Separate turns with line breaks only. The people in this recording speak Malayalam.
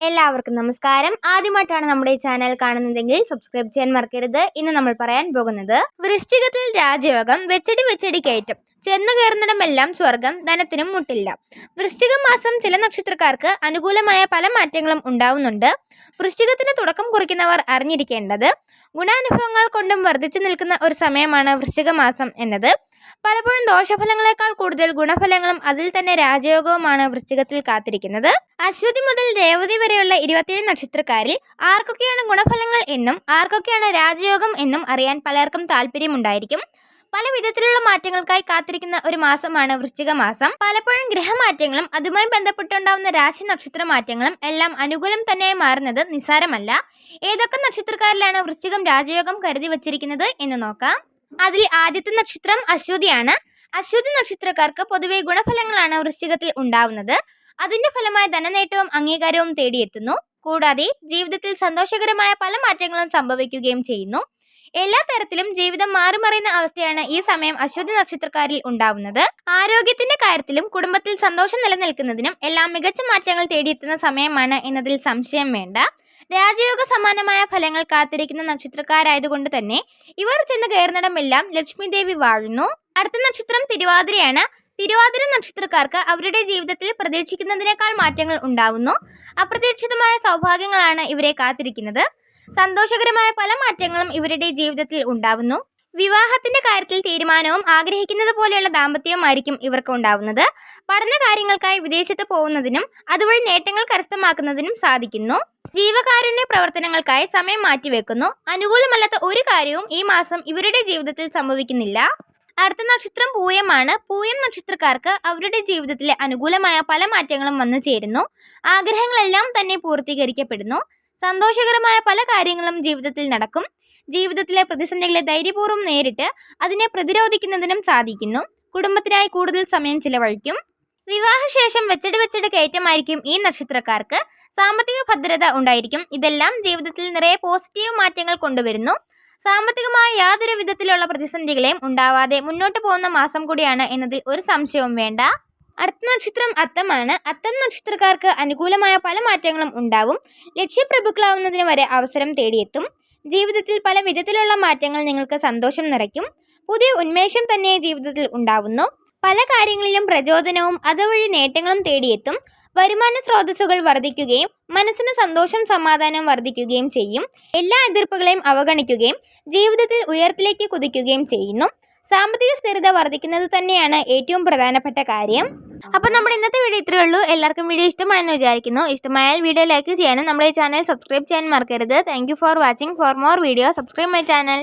എല്ലാവർക്കും നമസ്കാരം. ആദ്യമായിട്ടാണ് നമ്മുടെ ഈ ചാനൽ കാണുന്നതെങ്കിൽ സബ്സ്ക്രൈബ് ചെയ്യാൻ മറക്കരുത്. ഇന്ന് നമ്മൾ പറയാൻ പോകുന്നത് വൃശ്ചികത്തിൽ രാജയോഗം വെച്ചടി വെച്ചടി കയറ്റും. ചെന്നു കയറുന്നിടമെല്ലാം സ്വർഗം ധനത്തിനും മുട്ടില്ല. വൃശ്ചിക മാസം ചില നക്ഷത്രക്കാർക്ക് അനുകൂലമായ പല മാറ്റങ്ങളും ഉണ്ടാവുന്നുണ്ട്. വൃശ്ചികത്തിന് തുടക്കം കുറിക്കുന്നവർ അറിഞ്ഞിരിക്കേണ്ടത് ഗുണാനുഭവങ്ങൾ കൊണ്ടും വർദ്ധിച്ചു നിൽക്കുന്ന ഒരു സമയമാണ് വൃശ്ചിക മാസം എന്നത്. പലപ്പോഴും ദോഷഫലങ്ങളെക്കാൾ കൂടുതൽ ഗുണഫലങ്ങളും അതിൽ തന്നെ രാജയോഗവുമാണ് വൃശ്ചികത്തിൽ കാത്തിരിക്കുന്നത്. അശ്വതി മുതൽ രേവതി വരെയുള്ള ഇരുപത്തിയേഴ് നക്ഷത്രക്കാരിൽ ആർക്കൊക്കെയാണ് ഗുണഫലങ്ങൾ എന്നും ആർക്കൊക്കെയാണ് രാജയോഗം എന്നും അറിയാൻ പലർക്കും താല്പര്യമുണ്ടായിരിക്കും പല വിധത്തിലുള്ള മാറ്റങ്ങൾക്കായി കാത്തിരിക്കുന്ന ഒരു മാസമാണ് വൃശ്ചിക മാസം. പലപ്പോഴും ഗ്രഹമാറ്റങ്ങളും അതുമായി ബന്ധപ്പെട്ടുണ്ടാവുന്ന രാശി നക്ഷത്ര മാറ്റങ്ങളും എല്ലാം അനുകൂലം തന്നെ മാറുന്നത് നിസ്സാരമല്ല. ഏതൊക്കെ നക്ഷത്രക്കാരിലാണ് വൃശ്ചികം രാജയോഗം കരുതി വച്ചിരിക്കുന്നത് എന്ന് നോക്കാം. അതിൽ ആദ്യത്തെ നക്ഷത്രം അശ്വതിയാണ്. അശ്വതി നക്ഷത്രക്കാർക്ക് പൊതുവെ ഗുണഫലങ്ങളാണ് വൃശ്ചികത്തിൽ ഉണ്ടാവുന്നത്. അതിന്റെ ഫലമായ ധനനേട്ടവും അംഗീകാരവും തേടിയെത്തുന്നു. കൂടാതെ ജീവിതത്തിൽ സന്തോഷകരമായ പല മാറ്റങ്ങളും സംഭവിക്കുകയും ചെയ്യുന്നു. എല്ലാ തരത്തിലും ജീവിതം മാറിമറിയുന്ന അവസ്ഥയാണ് ഈ സമയം അശ്വതി നക്ഷത്രക്കാരിൽ ഉണ്ടാവുന്നത്. ആരോഗ്യത്തിന്റെ കാര്യത്തിലും കുടുംബത്തിൽ സന്തോഷം നിലനിൽക്കുന്നതിനും എല്ലാം മികച്ച മാറ്റങ്ങൾ തേടിയെത്തുന്ന സമയമാണ് എന്നതിൽ സംശയം വേണ്ട. രാജയോഗ സമാനമായ ഫലങ്ങൾ കാത്തിരിക്കുന്ന നക്ഷത്രക്കാരായതുകൊണ്ട് തന്നെ ഇവർ ചെന്ന് കയറുന്നിടമെല്ലാം ലക്ഷ്മി ദേവി വാഴുന്നു. അടുത്ത നക്ഷത്രം തിരുവാതിരയാണ്. തിരുവാതിര നക്ഷത്രക്കാർക്ക് അവരുടെ ജീവിതത്തിൽ പ്രതീക്ഷിക്കുന്നതിനേക്കാൾ മാറ്റങ്ങൾ ഉണ്ടാവുന്നു. അപ്രതീക്ഷിതമായ സൗഭാഗ്യങ്ങളാണ് ഇവരെ കാത്തിരിക്കുന്നത്. സന്തോഷകരമായ പല മാറ്റങ്ങളും ഇവരുടെ ജീവിതത്തിൽ ഉണ്ടാവുന്നു. വിവാഹത്തിന്റെ കാര്യത്തിൽ തീരുമാനവും ആഗ്രഹിക്കുന്നത് പോലെയുള്ള ദാമ്പത്യവുമായിരിക്കും ഇവർക്ക് ഉണ്ടാവുന്നത്. പഠന കാര്യങ്ങൾക്കായി വിദേശത്ത് പോകുന്നതിനും അതുവഴി നേട്ടങ്ങൾ കരസ്ഥമാക്കുന്നതിനും സാധിക്കുന്നു. ജീവകാരുണ്യ പ്രവർത്തനങ്ങൾക്കായി സമയം മാറ്റിവെക്കുന്നു. അനുകൂലമല്ലാത്ത ഒരു കാര്യവും ഈ മാസം ഇവരുടെ ജീവിതത്തിൽ സംഭവിക്കുന്നില്ല. അടുത്ത നക്ഷത്രം പൂയമാണ്. പൂയം നക്ഷത്രക്കാർക്ക് അവരുടെ ജീവിതത്തിലെ അനുകൂലമായ പല മാറ്റങ്ങളും വന്നു ചേരുന്നു. ആഗ്രഹങ്ങളെല്ലാം തന്നെ പൂർത്തീകരിക്കപ്പെടുന്നു. സന്തോഷകരമായ പല കാര്യങ്ങളും ജീവിതത്തിൽ നടക്കും. ജീവിതത്തിലെ പ്രതിസന്ധികളെ ധൈര്യപൂർവം നേരിട്ട് അതിനെ പ്രതിരോധിക്കുന്നതിനും സാധിക്കുന്നു. കുടുംബത്തിനായി കൂടുതൽ സമയം ചിലവഴിക്കും. വിവാഹശേഷം വെച്ചടി വെച്ചടി കയറ്റമായിരിക്കും ഈ നക്ഷത്രക്കാർക്ക് സാമ്പത്തിക ഭദ്രത ഉണ്ടായിരിക്കും. ഇതെല്ലാം ജീവിതത്തിൽ നിറയെ പോസിറ്റീവ് മാറ്റങ്ങൾ കൊണ്ടുവരുന്നു. സാമ്പത്തികമായ യാതൊരു വിധത്തിലുള്ള പ്രതിസന്ധികളെയും ഉണ്ടാവാതെ മുന്നോട്ട് പോകുന്ന മാസം കൂടിയാണ് എന്നതിൽ ഒരു സംശയവും വേണ്ട. അടുത്ത നക്ഷത്രം അത്തമാണ്. അത്തം നക്ഷത്രക്കാർക്ക് അനുകൂലമായ പല മാറ്റങ്ങളും ഉണ്ടാവും. ലക്ഷ്യപ്രഭുക്കളാവുന്നതിന് വരെ അവസരം തേടിയെത്തും. ജീവിതത്തിൽ പല വിധത്തിലുള്ള മാറ്റങ്ങൾ നിങ്ങൾക്ക് സന്തോഷം നിറയ്ക്കും. പുതിയ ഉന്മേഷം തന്നെ ജീവിതത്തിൽ ഉണ്ടാവുന്നു. പല കാര്യങ്ങളിലും പ്രചോദനവും അതുവഴി നേട്ടങ്ങളും തേടിയെത്തും. വരുമാന സ്രോതസ്സുകൾ വർദ്ധിക്കുകയും മനസ്സിന് സന്തോഷം സമാധാനവും വർദ്ധിക്കുകയും ചെയ്യും. എല്ലാ എതിർപ്പുകളെയും അവഗണിക്കുകയും ജീവിതത്തിൽ ഉയരത്തിലേക്ക് കുതിക്കുകയും ചെയ്യുന്നു. സാമ്പത്തിക സ്ഥിരത വർദ്ധിക്കുന്നത് തന്നെയാണ് ഏറ്റവും പ്രധാനപ്പെട്ട കാര്യം. അപ്പോൾ നമ്മുടെ ഇന്നത്തെ വീഡിയോ ഇത്രയേ ഉള്ളൂ. എല്ലാവർക്കും വീഡിയോ ഇഷ്ടമായെന്ന് വിചാരിക്കുന്നു. ഇഷ്ടമായാൽ വീഡിയോ ലൈക്ക് ചെയ്യാനും നമ്മുടെ ചാനൽ സബ്സ്ക്രൈബ് ചെയ്യാൻ മറക്കരുത്. Thank for watching for more video subscribe my channel